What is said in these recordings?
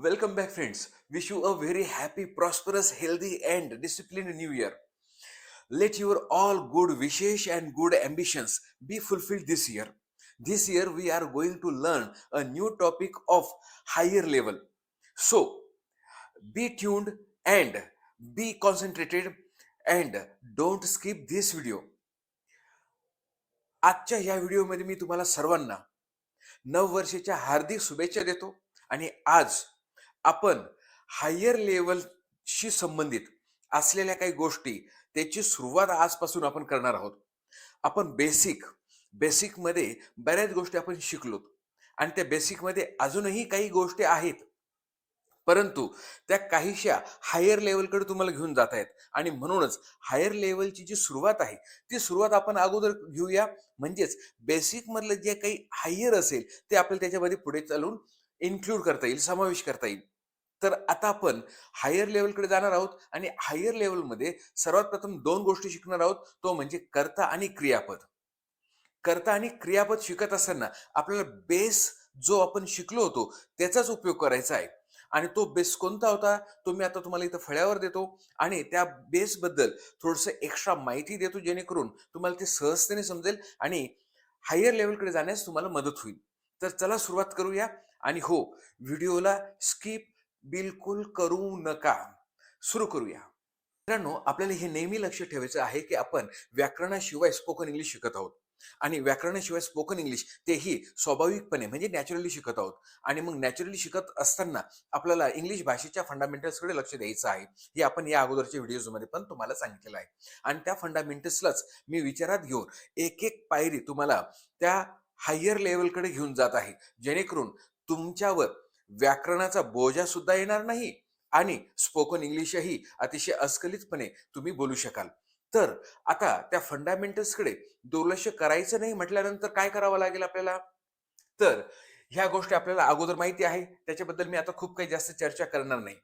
Welcome back friends wish you a very happy prosperous healthy and discipline new year let your all good wishes and good ambitions be fulfilled this year this year we are going to learn a new topic of higher level so be tuned and be concentrated and don't skip this video आजच्या ह्या व्हिडिओमध्ये मी तुम्हाला सर्वांना नववर्षाच्या हार्दिक शुभेच्छा देतो आणि आज आपण हायर लेवलशी संबंधित असलेल्या काही गोष्टी त्याची सुरुवात आजपासून आपण करणार आहोत. आपण बेसिक बेसिकमध्ये बऱ्याच गोष्टी आपण शिकलोत आणि त्या बेसिकमध्ये अजूनही काही गोष्टी आहेत. परंतु त्या काहीशा हायर लेवलकडे तुम्हाला घेऊन जात आहेत आणि म्हणूनच हायर लेवलची जी सुरुवात आहे ती सुरुवात आपण अगोदर घेऊया. म्हणजेच बेसिकमधलं जे काही हायर असेल ते आपल्याला त्याच्यामध्ये पुढे चालून इन्क्लूड करता येईल समावेश करता येईल. तर आता आपण हायर लेवलकडे जाणार आहोत आणि हायर लेवलमध्ये सर्वात प्रथम दोन गोष्टी शिकणार आहोत. तो म्हणजे कर्ता आणि क्रियापद. कर्ता आणि क्रियापद शिकत असताना आपल्याला बेस जो आपण शिकलो होतो त्याचाच उपयोग करायचा आहे. आणि तो बेस कोणता होता? तो मी आता तुम्हाला इथं फळ्यावर देतो. आणि त्या बेसबद्दल थोडंसं एक्स्ट्रा माहिती देतो जेणेकरून तुम्हाला ते सहजतेने समजेल आणि हायर लेवलकडे जाण्यास तुम्हाला मदत होईल. तर चला सुरुवात करूया. आणि हो व्हिडिओला स्किप बिलकुल करू नका. सुरू करूया. मित्रांनो आपल्याला हे नेहमी लक्ष ठेवायचं आहे की आपण व्याकरणाशिवाय स्पोकन इंग्लिश शिकत आहोत. आणि व्याकरणाशिवाय स्पोकन इंग्लिश तेही स्वाभाविकपणे म्हणजे नॅचरली शिकत आहोत. आणि मग नॅचरली शिकत असताना आपल्याला इंग्लिश भाषेच्या फंडामेंटल्सकडे लक्ष द्यायचं आहे. हे आपण या अगोदरच्या व्हिडिओजमध्ये पण तुम्हाला सांगितलेलं आहे. आणि त्या फंडामेंटल्सलाच मी विचारात घेऊन एक एक पायरी तुम्हाला त्या हायर लेवलकडे घेऊन जात आहे. जेणेकरून तुमच्यावर व्याकरणाचा बोजा सुद्धा येणार नाही आणि स्पोकन इंग्लिशही अतिशय अस्खलितपणे तुम्ही बोलू शकाल. तर आता त्या फंडामेंटल्सकडे दुर्लक्ष करायचं नाही म्हटल्यानंतर काय करावं लागेल आपल्याला? तर ह्या गोष्टी आपल्याला अगोदर माहिती आहे. त्याच्याबद्दल मी आता खूप काही जास्त चर्चा करणार नाही.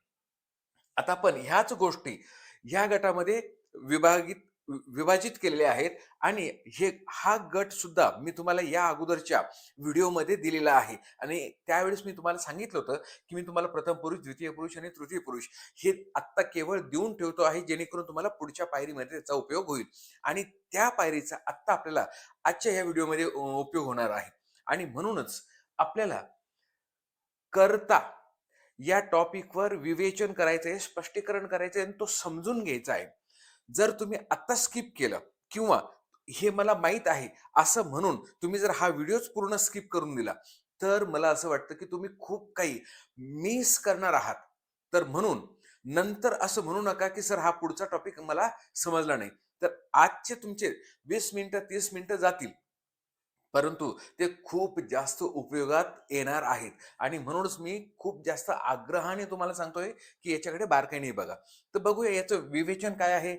आता आपण ह्याच गोष्टी ह्या गटामध्ये विभागित विभाजित केलेले आहेत. आणि हे हा गट सुद्धा मी तुम्हाला या अगोदरच्या व्हिडिओमध्ये दिलेला आहे. आणि त्यावेळेस मी तुम्हाला सांगितलं होतं की मी तुम्हाला प्रथम पुरुष द्वितीय पुरुष आणि तृतीय पुरुष हे आत्ता केवळ देऊन ठेवतो आहे जेणेकरून तुम्हाला पुढच्या पायरीमध्ये त्याचा उपयोग होईल. आणि त्या पायरीचा आत्ता आपल्याला आजच्या या व्हिडिओमध्ये उपयोग होणार आहे. आणि म्हणूनच आपल्याला करता या टॉपिकवर विवेचन करायचं आहे स्पष्टीकरण करायचं आहे आणि तो समजून घ्यायचा आहे. जर तुम्ही आत्ता स्किप केलं किंवा हे मला माहीत आहे असं म्हणून तुम्ही जर हा व्हिडिओच पूर्ण स्किप करून दिला तर मला असं वाटतं की तुम्ही खूप काही मिस करणार आहात. तर म्हणून नंतर असं म्हणू नका की सर हा पुढचा टॉपिक मला समजला नाही. तर आजचे तुमचे वीस मिनिटं तीस मिनिटं जातील. परंतु ते खूप जास्त उपयोगात येणार आहेत. आणि म्हणूनच मी खूप जास्त आग्रहाने तुम्हाला सांगतोय की याच्याकडे बारकाईने बघा. तर बघूया याचं विवेचन काय आहे?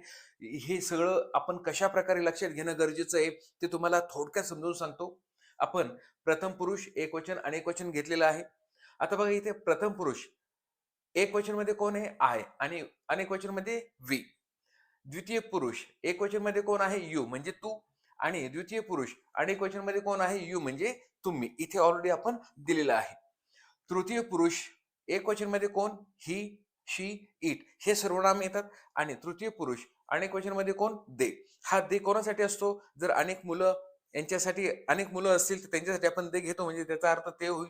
हे सगळं आपण कशा प्रकारे लक्षात घेणं गरजेचं आहे ते तुम्हाला थोडक्यात समजून सांगतो. आपण प्रथम पुरुष एक वचन अनेक वचन घेतलेलं आहे. आता बघा इथे प्रथम पुरुष एक वचनमध्ये कोण आहे? आय आणि अनेक वचनमध्ये वी. द्वितीय पुरुष एक वचनमध्ये कोण आहे? यू म्हणजे तू. आणि द्वितीय पुरुष. अनेक क्वेश्चनमध्ये कोण आहे? यू म्हणजे तुम्ही. इथे ऑलरेडी आपण दिलेलं आहे. तृतीय पुरुष एक क्वेश्चनमध्ये कोण? ही शी इट हे सर्वनाम येतात. आणि तृतीय पुरुष अनेक क्वेश्चनमध्ये कोण? दे हा दे कोणासाठी असतो? जर अनेक मुलं यांच्यासाठी अनेक मुलं असतील तर त्यांच्यासाठी आपण दे घेतो. म्हणजे त्याचा अर्थ ते होईल.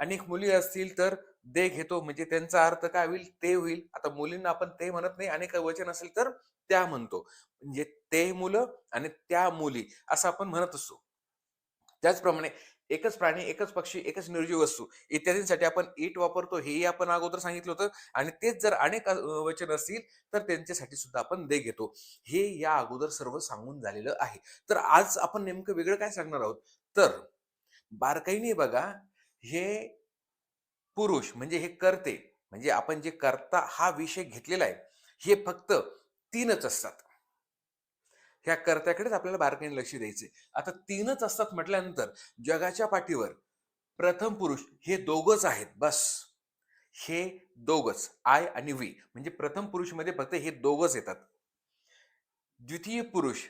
अनेक मुली असतील तर दे घेतो. म्हणजे त्यांचा अर्थ काय होईल? ते होईल. आता मुलींना आपण ते म्हणत नाही. अनेक वचन असेल तर त्या म्हणतो. म्हणजे ते मुलं आणि त्या मुली असं आपण म्हणत असतो. त्याचप्रमाणे एकच प्राणी एकच पक्षी एकच निर्जीव वस्तू इत्यादींसाठी आपण इट वापरतो. हेही आपण अगोदर सांगितलं होतं. आणि तेच जर अनेक वचन असतील तर त्यांच्यासाठी सुद्धा आपण दे घेतो. हे या अगोदर सर्व सांगून झालेलं आहे. तर आज आपण नेमकं वेगळं काय सांगणार आहोत? तर बारकाईने बघा हे पुरुष म्हणजे हे करते म्हणजे आपण जे करता हा विषय घेतलेला आहे हे फक्त तीनच असतात. ह्या कर्त्याकडेच आपल्याला बारकाईने लक्ष द्यायचे आता तीनच असतात म्हटल्यानंतर जगाच्या पाठीवर प्रथम पुरुष हे दोघच आहेत बस. हे दोघच आय आणि वी. म्हणजे प्रथम पुरुषमध्ये फक्त हे दोघच येतात. द्वितीय पुरुष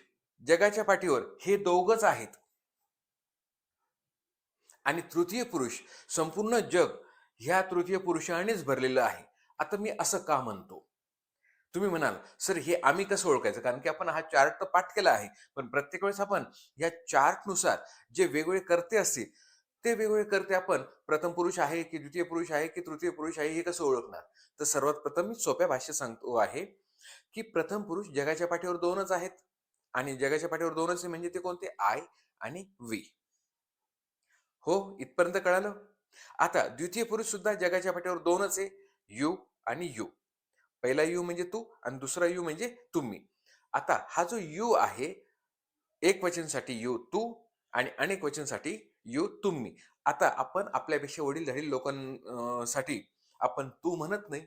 जगाच्या पाठीवर हे दोघच आहेत. आणि तृतीय पुरुष संपूर्ण जग ह्या तृतीय पुरुषानेच भरलेलं आहे. आता मी असं का म्हणतो? तुम्ही म्हणाल सर हे आम्ही कसं ओळखायचं? कारण की आपण हा चार्ट तर पाठ केला आहे पण प्रत्येक वेळेस आपण या चार्टनुसार जे वेगवेगळे करते असतील ते वेगवेगळे करते आपण प्रथम पुरुष आहे की द्वितीय पुरुष आहे की तृतीय पुरुष आहे हे कसं ओळखणार? तर सर्वात प्रथम मी सोप्या भाषेत सांगतो आहे की प्रथम पुरुष जगाच्या पाठीवर दोनच आहेत. आणि जगाच्या पाठीवर दोनच आहे म्हणजे ते कोणते? आय आणि वी. हो इथपर्यंत कळालं? आता द्वितीय पुरुष सुद्धा जगाच्या पाठीवर दोनच आहे यू आणि यू. पहिला यू म्हणजे तू आणि दुसरा यू म्हणजे तुम्ही. आता हा जो यू आहे एक वचनसाठी यू तू आणि अनेक वचनसाठी यू तुम्ही. आता आपण आपल्यापेक्षा वडील झालेल्या लोकांसाठी आपण तू म्हणत नाही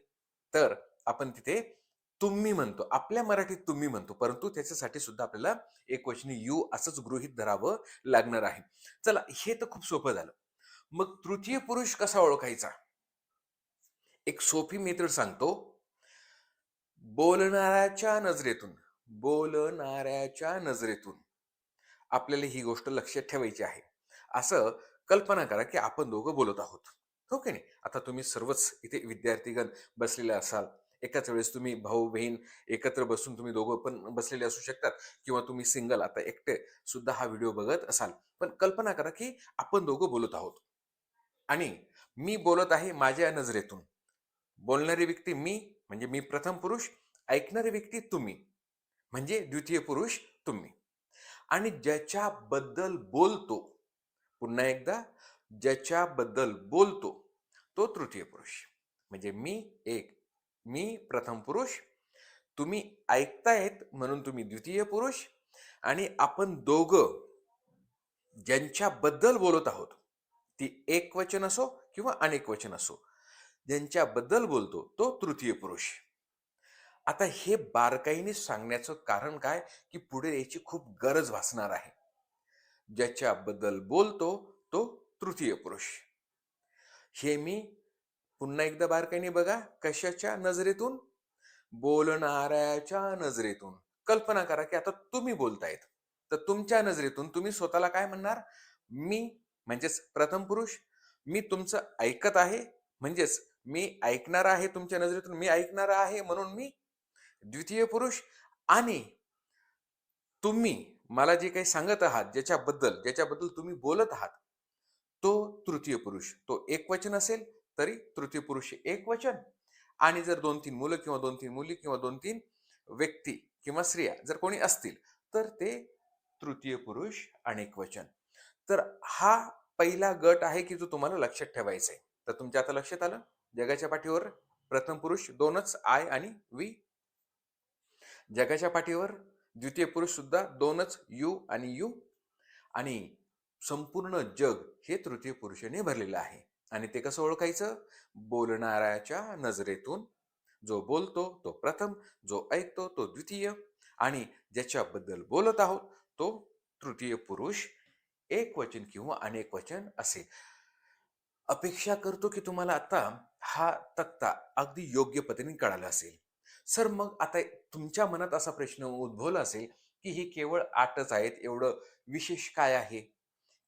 तर आपण तिथे तुम्ही म्हणतो आपल्या मराठीत तुम्ही म्हणतो परंतु त्याच्यासाठी सुद्धा आपल्याला एक वचनी यू असंच गृहित धरावं लागणार आहे. चला हे तर खूप सोपं झालं. मग तृतीय पुरुष कसा ओळखायचा? एक सोपी मेथड सांगतो. बोलणाऱ्याच्या नजरेतून बोलणाऱ्याच्या नजरेतून आपल्याला ही गोष्ट लक्षात ठेवायची आहे. असं कल्पना करा की आपण दोघं बोलत आहोत. हो की नाही? आता तुम्ही सर्वच इथे विद्यार्थीगण बसलेले असाल एकाच वेळेस तुम्ही भाऊ बहीण एकत्र बसून तुम्ही दोघं पण बसलेले असू शकतात किंवा तुम्ही सिंगल आता एकटे सुद्धा हा व्हिडिओ बघत असाल. पण कल्पना करा की आपण दोघं बोलत आहोत. आणि मी बोलत आहे माझ्या नजरेतून. बोलणारी व्यक्ती मी म्हणजे मी प्रथम पुरुष ऐकणारी व्यक्ती तुम्ही म्हणजे द्वितीय पुरुष तुम्ही. आणि ज्याच्याबद्दल बोलतो पुन्हा एकदा ज्याच्याबद्दल बोलतो तो तृतीय पुरुष. म्हणजे मी एक मी प्रथम पुरुष तुम्ही ऐकतायत म्हणून तुम्ही द्वितीय पुरुष आणि आपण दोघं ज्यांच्याबद्दल बोलत आहोत ती एक वचन असो किंवा अनेक वचन असो ज्यांच्याबद्दल बोलतो तो तृतीय पुरुष. आता हे बारकाईने सांगण्याचं कारण काय? की पुढे याची खूप गरज भासणार आहे. ज्याच्याबद्दल बोलतो तो तृतीय पुरुष. हे मी पुन्हा एकदा बारकाईने बघा कशाच्या नजरेतून? बोलणाऱ्याच्या नजरेतून. कल्पना करा की आता तुम्ही बोलतायत. तर तुमच्या नजरेतून तुम्ही स्वतःला काय म्हणणार? मी म्हणजेच प्रथम पुरुष मी तुमचं ऐकत आहे म्हणजेच मी ऐकणार आहे तुमच्या नजरेतून मी ऐकणार आहे म्हणून मी द्वितीय पुरुष आणि तुम्ही मला जे काही सांगत आहात ज्याच्याबद्दल ज्याच्याबद्दल तुम्ही बोलत आहात तो तृतीय पुरुष तो एक वचन असेल तरी तृतीय पुरुष एक वचन. आणि जर दोन तीन मुलं किंवा दोन तीन मुली किंवा दोन तीन व्यक्ती किंवा स्त्रिया जर कोणी असतील तर ते तृतीय पुरुष अनेक वचन. तर हा पहिला गट आहे की जो तुम्हाला लक्षात ठेवायचा आहे तर तुमच्या आता लक्षात आलं? जगाच्या पाठीवर प्रथम पुरुष दोनच आय आणि वी. जगाच्या पाठीवर द्वितीय पुरुष सुद्धा दोनच यू आणि यू. आणि संपूर्ण जग हे तृतीय पुरुषाने भरलेलं आहे. आणि ते कसं ओळखायचं? बोलणाऱ्याच्या नजरेतून. जो बोलतो तो प्रथम जो ऐकतो तो द्वितीय. आणि ज्याच्याबद्दल बोलत आहोत तो तृतीय पुरुष. एक वचन किंवा अनेक वचन असेल अपेक्षा करतो की तुम्हाला आता हा तक्ता अगदी योग्य पद्धतीने कळाला असेल. सर मग आता तुमच्या मनात असा प्रश्न उद्भवला असेल की ही केवळ आठच आहेत एवढं विशेष काय आहे?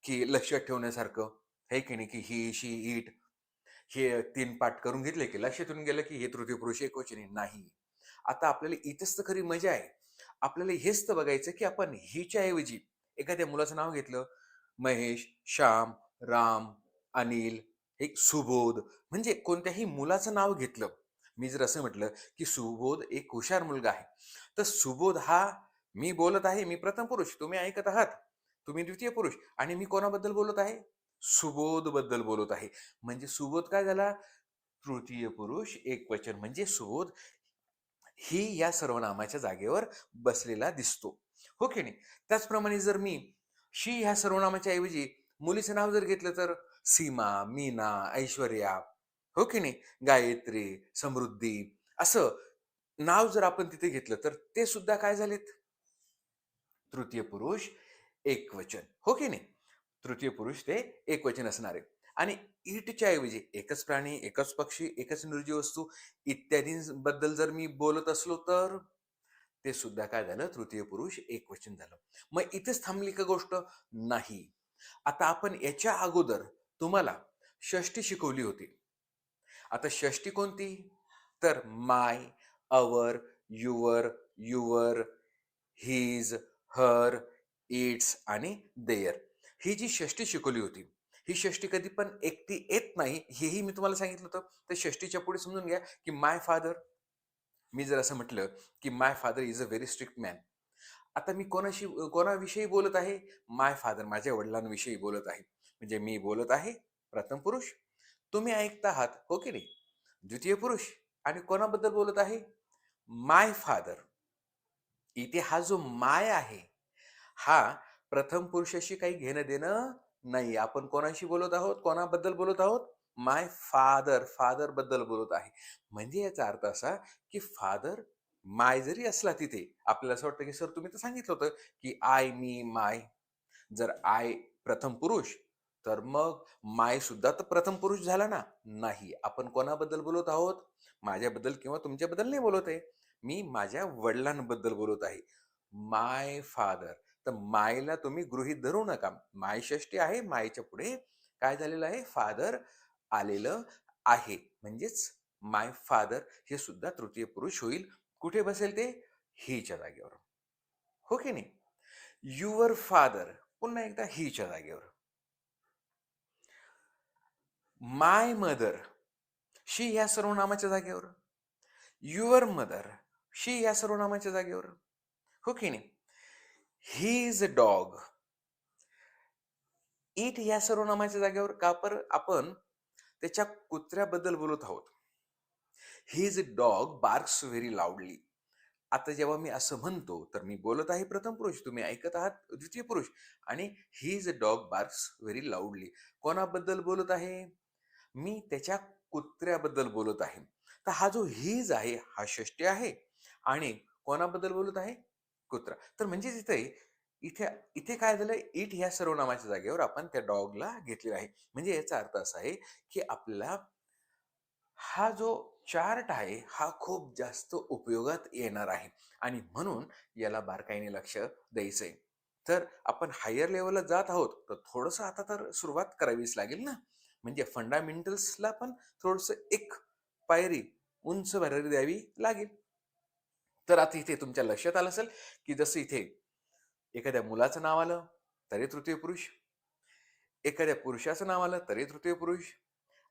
की लक्षात ठेवण्यासारखं? हे की नाही की ही शी इट हे तीन पाठ करून घेतले की लक्षातून गेलं की हे तृतीय पुरुष एक नाही आता आपल्याला इथेच तर खरी मजा आहे. आपल्याला हेच तर बघायचं की आपण हिच्या ऐवजी एखाद्या मुलाचं नाव घेतलं महेश श्याम राम अनिल एक सुबोध म्हणजे कोणत्याही मुलाचं नाव घेतलं. मी जर असं म्हटलं की सुबोध एक हुशार मुलगा आहे तर सुबोध हा मी बोलत आहे मी प्रथम पुरुष तुम्ही ऐकत आहात तुम्ही द्वितीय पुरुष आणि मी कोणाबद्दल बोलत आहे? सुबोधबद्दल बोलत आहे. म्हणजे सुबोध काय झाला? तृतीय पुरुष एक वचन म्हणजे सुबोध ही या सर्वनामाच्या जागेवर बसलेला दिसतो. हो की नाही? त्याचप्रमाणे जर मी शी ह्या सर्वनामाच्या ऐवजी मुलीचं नाव जर घेतलं तर सीमा मीना ऐश्वर्या हो की नाही? गायत्री समृद्धी असं नाव जर आपण तिथे घेतलं तर ते सुद्धा काय झालेत? तृतीय पुरुष एक वचन. हो की नाही? तृतीय पुरुष ते एकवचन असणारे. असणार आहे आणि ईटच्या ऐवजी एकच प्राणी एकच पक्षी एकच निर्जीव वस्तू इत्यादींबद्दल जर मी बोलत असलो तर ते सुद्धा काय झालं? तृतीय पुरुष एकवचन झालं. मग इथेच थांबली का गोष्ट? नाही. आता आपण याच्या अगोदर तुम्हाला षष्टी शिकवली होती. आता षष्टी कोणती? तर my our your your his her its आणि देयर. ही जी षष्टी शिकवली होती ही षष्टी कधी पण एकटी येत नाही हेही मी तुम्हाला सांगितलं होतं. तर षष्टीच्या पुढे समजून घ्या की माय फादर मी जर असं म्हटलं की my father is a very strict man आता मी कोणाशी कोणाविषयी बोलत आहे? माय फादर माझ्या वडिलांविषयी बोलत आहे. म्हणजे मी बोलत आहे प्रथम पुरुष. तुम्ही ऐकता आहात हो की नाही? द्वितीय पुरुष. आणि कोणाबद्दल बोलत आहे? माय फादर इथे हा जो माय आहे हा प्रथम पुरुषाशी काही घेणं देणं नाही. आपण कोणाशी बोलत आहोत? कोणाबद्दल बोलत आहोत? माय फादर फादरबद्दल बोलत आहे. म्हणजे याचा अर्थ असा की फादर माय जरी असला तिथे आपल्याला असं वाटतं की सर तुम्ही तर सांगितलं होतं की आय मी माय जर आय प्रथम पुरुष तर मग माय सुद्धा तर प्रथम पुरुष झाला ना? नाही. आपण कोणाबद्दल बोलत आहोत? माझ्याबद्दल किंवा तुमच्याबद्दल नाही बोलत आहे. मी माझ्या वडिलांबद्दल बोलत आहे. माय फादर तर मायला तुम्ही गृहित धरू नका. मायषष्टी आहे मायच्या पुढे काय झालेलं आहे? फादर आलेलं आहे. म्हणजेच माय फादर हे सुद्धा तृतीय पुरुष होईल. कुठे बसेल ते? हीच्या जागेवर. हो की नाही? युवर फादर पुन्हा एकदा हीच्या जागेवर. माय मदर शी या सर्वनामाच्या जागेवर. युअर मदर शी या सर्वनामाच्या जागेवर. हो की नाही? He is a dog it या सर्वनामाच्या जागेवर का पर आपण त्याच्या कुत्र्याबद्दल बोलत आहोत. He is a dog barks very loudly आता जेव्हा मी असं म्हणतो तर मी बोलत आहे प्रथम पुरुष. तुम्ही ऐकत आहात द्वितीय पुरुष. आणि he is a dog barks very loudly कोणाबद्दल बोलत आहे? मी त्याच्या कुत्र्याबद्दल बोलत आहे. तर हा जो हीज आहे हा षष्टी आहे. आणि कोणाबद्दल बोलत आहे? कुत्रा. तर म्हणजे इथे इथे इथे काय झालं? इट ह्या सर्वनामाच्या जागेवर आपण त्या डॉगला घेतलेला आहे. म्हणजे याचा अर्थ असा आहे की आपल्याला हा जो चार्ट आहे हा खूप जास्त उपयोगात येणार आहे. आणि म्हणून याला बारकाईने लक्ष द्यायचंय. तर आपण हायर लेवलला जात आहोत तर थोडंसं आता तर सुरुवात करावीच लागेल ना? म्हणजे फंडामेंटल्सला पण थोडस एक पायरी उंच भरारी द्यावी लागेल. तर आता इथे तुमच्या लक्षात आलं असेल की जसं इथे एखाद्या मुलाचं नाव आलं तरी तृतीय पुरुष. एखाद्या पुरुषाचं नाव आलं तरी तृतीय पुरुष.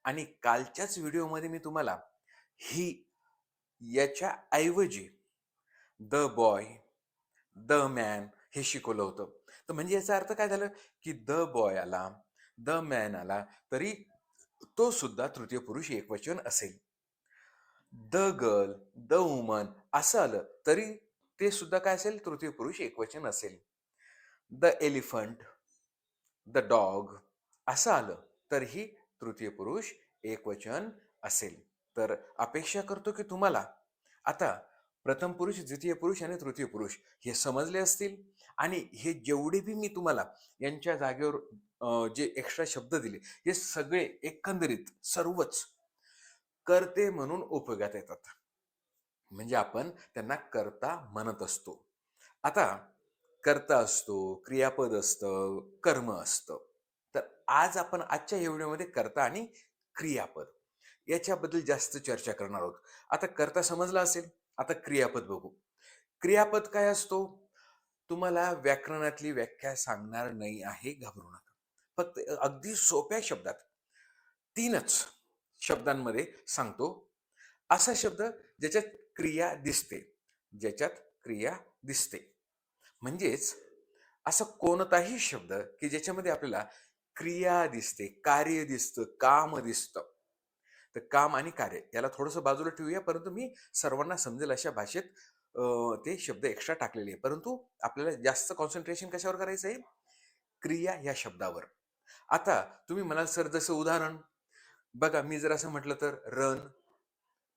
आणि कालच्याच व्हिडिओमध्ये मी तुम्हाला ही याच्या ऐवजी द बॉय द मॅन हे शिकवलं होतं. तर म्हणजे याचा अर्थ काय झालं की द बॉय आला द मॅन आला तरी तो सुद्धा तृतीय पुरुष एकवचन असेल. द गर्ल द वुमन असं आलं. तरी ते सुद्धा काय असेल? तृतीय पुरुष एकवचन असेल. द एलिफंट द डॉग असं आलं. तरीही तृतीय पुरुष एकवचन असेल. तर अपेक्षा करतो की तुम्हाला आता प्रथम पुरुष द्वितीय पुरुष आणि तृतीय पुरुष हे समजले असतील. आणि हे जेवढे बी मी तुम्हाला यांच्या जागेवर जे एक्स्ट्रा शब्द दिले हे सगळे एकंदरीत सर्वच करते म्हणून उपयोगात येतात. म्हणजे आपण त्यांना करता म्हणत असतो. आता कर्ता असतो क्रियापद असतं कर्म असतं. तर आज आपण आजच्या एवढ्यामध्ये कर्ता आणि क्रियापद. याच्याबद्दल जास्त चर्चा करणार आहोत. आता कर्ता समजला असेल आता क्रियापद बघू. क्रियापद काय असतो? तुम्हाला व्याकरणातली व्याख्या सांगणार नाही आहे घाबरू नका. फक्त अगदी सोप्या शब्दात तीनच. शब्दांमध्ये सांगतो. असा शब्द ज्याच्यात क्रिया दिसते ज्याच्यात क्रिया दिसते. म्हणजेच असा कोणताही शब्द की ज्याच्यामध्ये आपल्याला क्रिया दिसते कार्य दिसतं काम दिसतं. तर काम आणि कार्य याला थोडंसं बाजूला ठेवूया परंतु मी सर्वांना समजेल अशा भाषेत ते शब्द एक्स्ट्रा टाकलेले आहे परंतु आपल्याला जास्त कॉन्सन्ट्रेशन कशावर करायचं आहे? क्रिया या शब्दावर. आता तुम्ही म्हणाल सर जसं उदाहरण बघा मी जर असं म्हटलं तर रन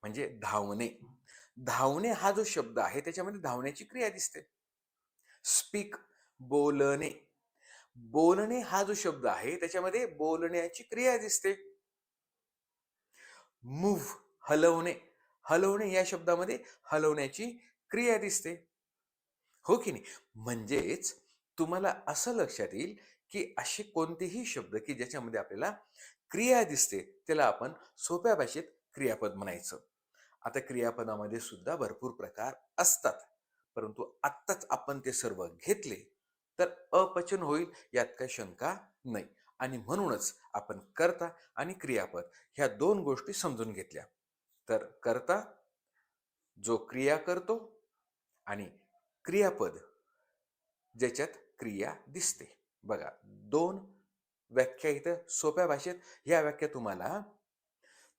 म्हणजे धावणे. धावणे हा जो शब्द आहे त्याच्यामध्ये धावण्याची क्रिया दिसते. स्पीक बोलणे. बोलणे हा जो शब्द आहे त्याच्यामध्ये बोलण्याची क्रिया दिसते. मूव्ह हलवणे. हलवणे या शब्दामध्ये हलवण्याची क्रिया दिसते. हो की नाही? म्हणजेच तुम्हाला असं लक्षात येईल की असे कोणतेही शब्द की ज्याच्यामध्ये आपल्याला क्रिया दिसते त्याला आपण सोप्या भाषेत क्रियापद म्हणायचं. आता क्रियापदामध्ये सुद्धा भरपूर प्रकार असतात परंतु आत्ताच आपण ते सर्व घेतले तर अपचन होईल यात काही शंका नाही. आणि म्हणूनच आपण कर्ता आणि क्रियापद ह्या दोन गोष्टी समजून घेतल्या. तर कर्ता जो क्रिया करतो आणि क्रियापद ज्याच्यात क्रिया दिसते. बघा दोन व्याख्या इथं सोप्या भाषेत ह्या व्याख्या तुम्हाला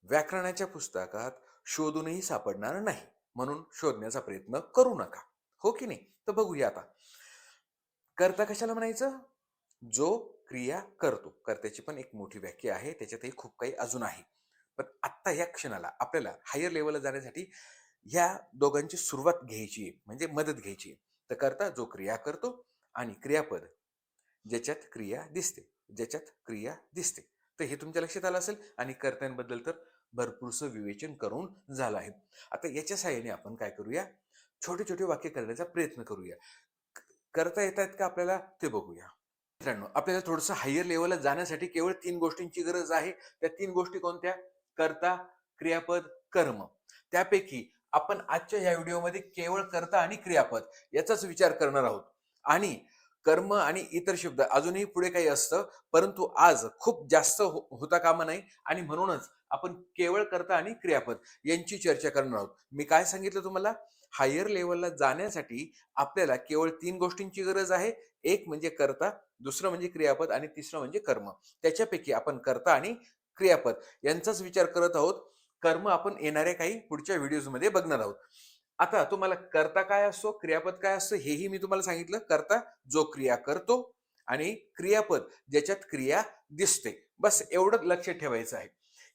व्याकरणाच्या पुस्तकात शोधूनही सापडणार नाही म्हणून शोधण्याचा प्रयत्न करू नका. हो की नाही? तर बघूया आता. कर्ता कशाला म्हणायचं? जो क्रिया करतो. कर्त्याची पण एक मोठी व्याख्या आहे त्याच्यातही खूप काही अजून आहे. पण आत्ता या क्षणाला आपल्याला हायर लेवलला जाण्यासाठी ह्या दोघांची सुरुवात घ्यायची आहे म्हणजे मदत घ्यायची आहे. तर करता जो क्रिया करतो आणि क्रियापद ज्याच्यात क्रिया दिसते. ज्याच्यात क्रिया दिसते. तर हे तुमच्या लक्षात आलं असेल? आणि कर्त्यांबद्दल तर भरपूरसं विवेचन करून झालं आहे. आता याच्या सहाय्याने आपण काय करूया? छोटे छोटे वाक्य करण्याचा प्रयत्न करूया. करता येत आहेत का आपल्याला? ते बघूया. मित्रांनो आपल्याला थोडंसं हायर लेवलला जाण्यासाठी केवळ तीन गोष्टींची गरज आहे. त्या तीन गोष्टी कोणत्या? कर्ता क्रियापद कर्म. त्यापैकी आपण आजच्या या व्हिडिओमध्ये केवळ कर्ता आणि क्रियापद याचाच विचार करणार आहोत. आणि कर्म आणि इतर शब्द अजूनही पुढे काही असतं परंतु आज खूप जास्त हो- होता कामा नाही आणि म्हणूनच आपण केवळ कर्ता आणि क्रियापद यांची चर्चा करणार आहोत. मी काय सांगितलं तुम्हाला? हायर लेवलला जाण्यासाठी आपल्याला केवळ तीन गोष्टींची गरज आहे. एक म्हणजे कर्ता दुसरं म्हणजे क्रियापद आणि तिसरं म्हणजे कर्म. त्याच्यापैकी आपण कर्ता आणि क्रियापद यांचाच विचार करत आहोत. कर्म आपण येणाऱ्या काही पुढच्या व्हिडिओजमध्ये बघणार आहोत. आता तुम्हाला करता काय असतो क्रियापद काय असतं हेही मी तुम्हाला सांगितलं. करता जो क्रिया करतो आणि क्रियापद ज्याच्यात क्रिया दिसते. बस एवढं लक्ष ठेवायचं आहे.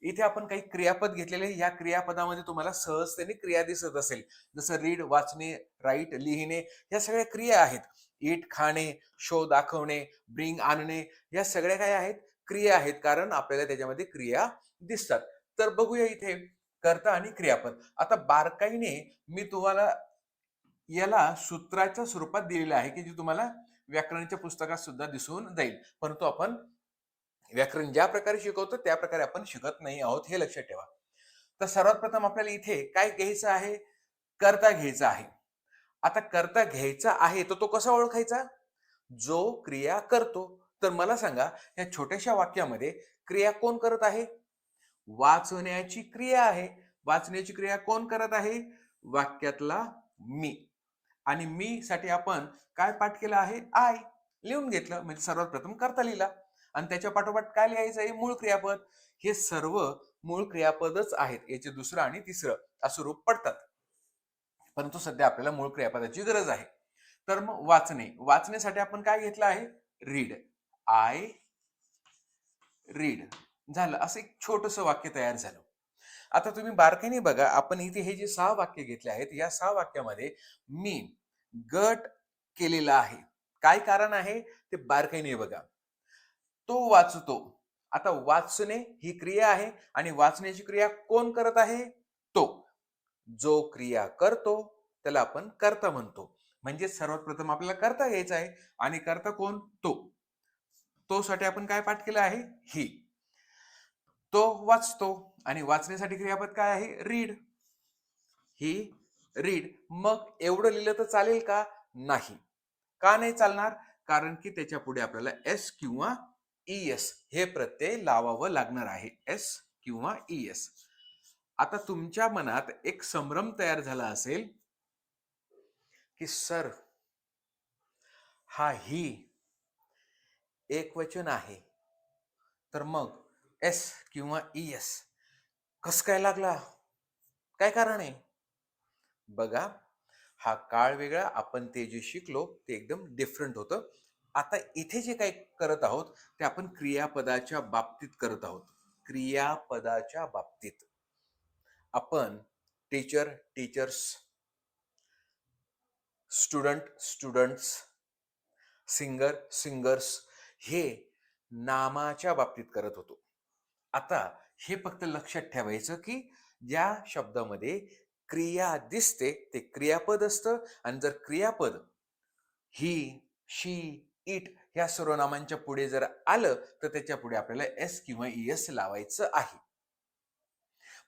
इथे आपण काही क्रियापद घेतलेले या क्रियापदामध्ये तुम्हाला सहजतेने क्रिया दिसत असेल. जसं रीड वाचणे राईट लिहिणे या सगळ्या क्रिया आहेत. ईट खाणे शो दाखवणे ब्रिंग आणणे या सगळ्या काय आहेत? क्रिया आहेत. कारण आपल्याला त्याच्यामध्ये क्रिया दिसतात. तर बघूया इथे. कर्ता आणि क्रियापद. आता बारकाईने मी तुम्हाला याला सूत्राच्या स्वरूपात दिलेलं आहे की जे तुम्हाला व्याकरणाच्या पुस्तकात सुद्धा दिसून जाईल. परंतु आपण व्याकरण ज्या प्रकारे शिकवतो त्या प्रकारे आपण शिकत नाही आहोत हे लक्षात ठेवा. तर सर्वात प्रथम आपल्याला इथे काय घ्यायचं आहे? कर्ता घ्यायचा आहे. आता कर्ता घ्यायचा आहे तर तो कसा ओळखायचा? जो क्रिया करतो. तर मला सांगा या छोट्याशा वाक्यामध्ये क्रिया कोण करत आहे? वाचण्याची क्रिया आहे. वाचण्याची क्रिया कोण करत आहे? वाक्यातला मी. आणि मी साठी आपण काय पाठ केलं आहे? आय. लिहून घेतलं. म्हणजे सर्वात प्रथम करता लिहिला. आणि त्याच्या पाठोपाठ काय लिहायचं आहे? मूळ क्रियापद. हे सर्व मूळ क्रियापदच आहेत. याचे दुसरं आणि तिसरं असं रूप पडतात. परंतु सध्या आपल्याला मूळ क्रियापदाची गरज आहे. तर मग वाचणे वाचण्यासाठी आपण काय घेतलं आहे? रीड. आय. रीड. झालं. असं एक छोटस वाक्य तयार झालं. आता तुम्ही बारकाईने बघा आपण इथे हे जे सहा वाक्य घेतले आहेत या सहा वाक्यामध्ये मी गट केलेला आहे. काय कारण आहे? ते बारकाईने बघा. तो वाचतो. आता वाचणे ही क्रिया आहे आणि वाचण्याची क्रिया कोण करत आहे? तो. जो क्रिया करतो त्याला आपण कर्ता म्हणतो. म्हणजे सर्वात प्रथम आपल्याला करता घ्यायचा आहे आणि करता कोण? तो. तो साठी आपण काय पाठ केलं आहे? ही. तो वाचतो. आणि वाचण्यासाठी क्रियापद काय आहे? रीड ही रीड मग एवढं लिहिलं तर चालेल का? नाही. का नाही चालणार? कारण की त्याच्या पुढे आपल्याला एस किंवा ई एस हे प्रत्यय लावावं लागणार आहे. एस किंवा ई एस आता तुमच्या मनात एक संभ्रम तयार झाला असेल की सर हा ही एक वचन आहे. तर मग एस किंवा ई एस. कस काय लागला? काय कारण आहे? बघा हा काळ वेगळा आपण ते जे शिकलो ते एकदम डिफरंट होतं. आता इथे जे काही करत आहोत ते आपण क्रियापदाच्या बाबतीत करत आहोत. क्रियापदाच्या बाबतीत. आपण teacher teachers student students singer singers हे नामाच्या बाबतीत करत होतो. आता हे फक्त लक्षात ठेवायचं की ज्या शब्दामध्ये क्रिया दिसते ते क्रियापद असतं आणि जर क्रियापद ही शी इट या सर्वनामांच्या पुढे जर आलं तर त्याच्या पुढे आपल्याला एस किंवा ई एस लावायचं आहे.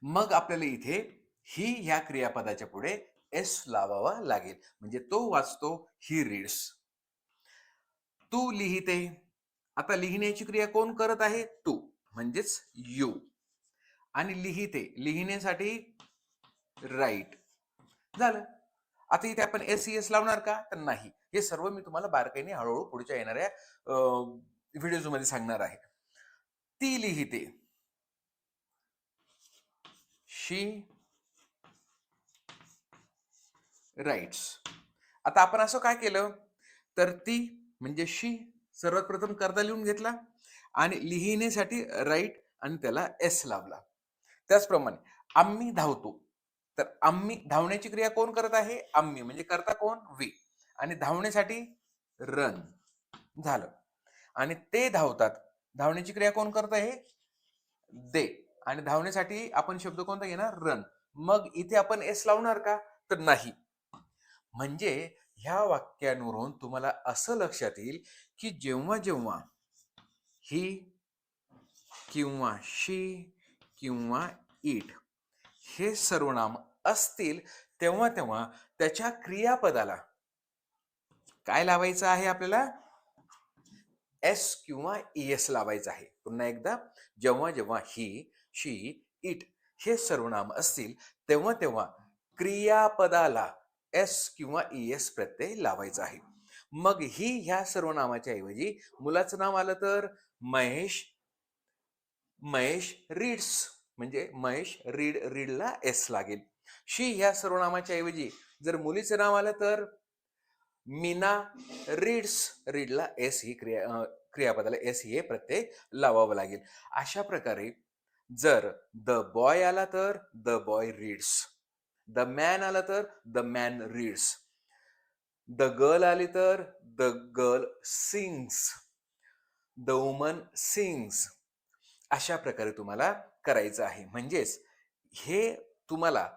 मग आपल्याला इथे ही ह्या क्रियापदाच्या पुढे एस लावावा लागेल. म्हणजे तो वाचतो ही रीड्स तू लिहिते. आता लिहिण्याची क्रिया कोण करत आहे? तू. म्हणजेच यू आणि लिहिते लिहिण्यासाठी राईट झालं? आता इथे आपण एस एस लावणार का? तर नाही. हे सर्व मी तुम्हाला बारकाईने हळूहळू पुढच्या येणाऱ्या व्हिडिओजमध्ये सांगणार आहे. ती लिहिते. शी राईट्स आता आपण असं काय केलं? तर ती म्हणजे शी सर्वात प्रथम लिहून घेतला. आणि लिहिण्यासाठी राईट आणि त्याला एस लावला त्याचप्रमाणे आम्ही धावतो. तर आम्ही धावण्याची क्रिया कोण करत आहे? आम्ही. म्हणजे करता कोण? वी. आणि धावण्यासाठी रन झालं. आणि ते धावतात. धावण्याची क्रिया कोण करत आहे? दे. आणि धावण्यासाठी आपण शब्द कोणता घेणार? रन. मग इथे आपण एस लावणार का? तर नाही. म्हणजे ह्या वाक्यांवरून तुम्हाला असं लक्षात येईल की जेव्हा जेव्हा ही किंवा शी किंवा इट हे सर्वनाम असतील तेव्हा तेव्हा त्याच्या क्रियापदाला काय लावायचं आहे आपल्याला? एस किंवा एस लावायचं आहे. पुन्हा एकदा जेव्हा जेव्हा ही शी इट हे सर्वनाम असतील तेव्हा तेव्हा क्रियापदाला एस किंवा एस प्रत्यय लावायचा आहे. मग ही ह्या सर्वनामाच्या ऐवजी मुलाचं नाव आलं तर? महेश महेश रीड्स म्हणजे महेश रीड रीडला एस लागेल. शी ह्या सर्वनामाच्या ऐवजी जर मुलीचं नाव आलं तर मीना रीड्स रीडला एस ही क्रिया क्रियापदाला एस हे प्रत्यय लावावं लागेल. अशा प्रकारे जर द बॉय आला तर the boy reads the man आला तर the man reads the girl आली तर the girl sings the woman sings अशा प्रकारे तुम्हाला करायचं आहे. म्हणजेच हे तुम्हाला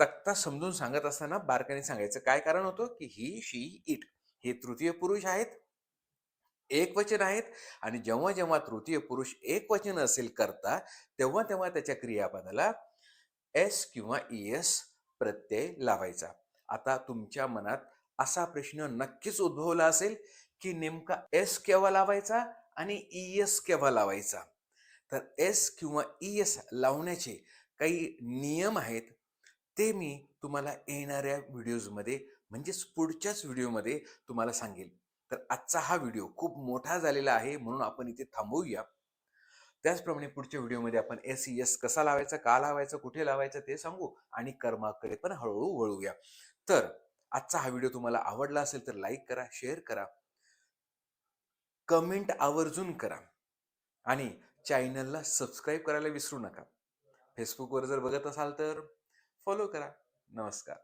तक्ता समजून सांगत असताना बारकाने सांगायचं. काय कारण होतं? की ही शी इट हे तृतीय पुरुष आहेत एक वचन आहेत आणि जेव्हा जेव्हा तृतीय पुरुष एक वचन असेल करता तेव्हा तेव्हा त्याच्या क्रियापदाला एस किंवा एस प्रत्यय लावायचा. आता तुमच्या मनात असा प्रश्न नक्कीच उद्भवला असेल की नेमका एस केव्हा लावायचा आणि ई एस केव्हा लावायचा? तर एस किंवा ई एस लावण्याचे काही नियम आहेत. ते मी तुम्हाला येणाऱ्या व्हिडिओजमध्ये म्हणजेच पुढच्याच व्हिडिओमध्ये तुम्हाला सांगेल. तर आजचा हा व्हिडिओ खूप मोठा झालेला आहे म्हणून आपण इथे थांबवूया त्याचप्रमाणे पुढच्या व्हिडिओमध्ये आपण एस ई एस कसा लावायचा का लावायचा कुठे लावायचं ते सांगू आणि कर्माकडे पण हळूहळू वळूया. तर आजचा हा व्हिडिओ तुम्हाला आवडला असेल तर लाईक करा शेअर करा. कमेंट आवर्जून करा आणि चॅनलला सबस्क्राईब करायला विसरू नका. फेसबुकवर जर बघत असाल तर फॉलो करा. नमस्कार.